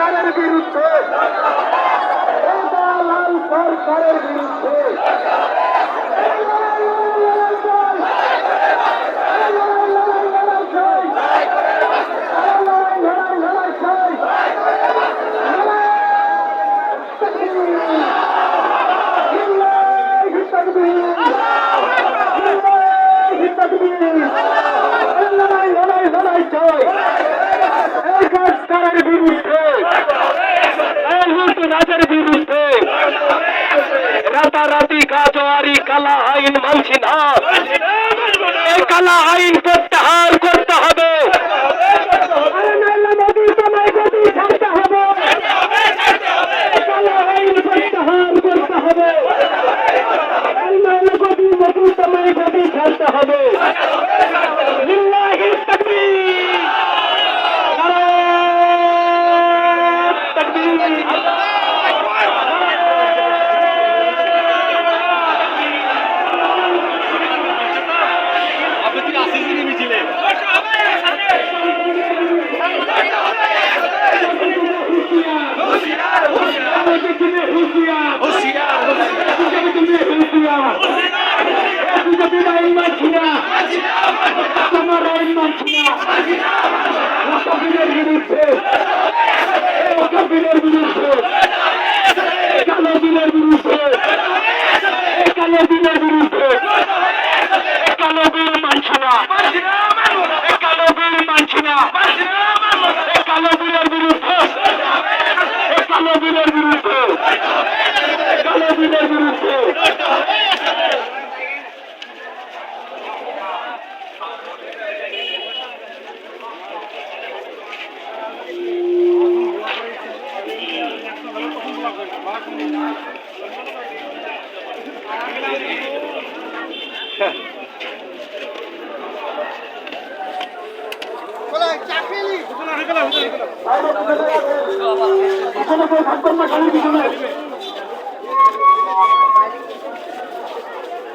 সরকারের বিরুদ্ধে। লাল সরকারের বিরুদ্ধে। Let's go! সরকারের বিরুদ্ধে। রাতারাতি গাজোয়ারি কালা আইন মানছি দিনের বিজয়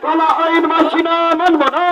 কলা আইন মানছি না মানব না।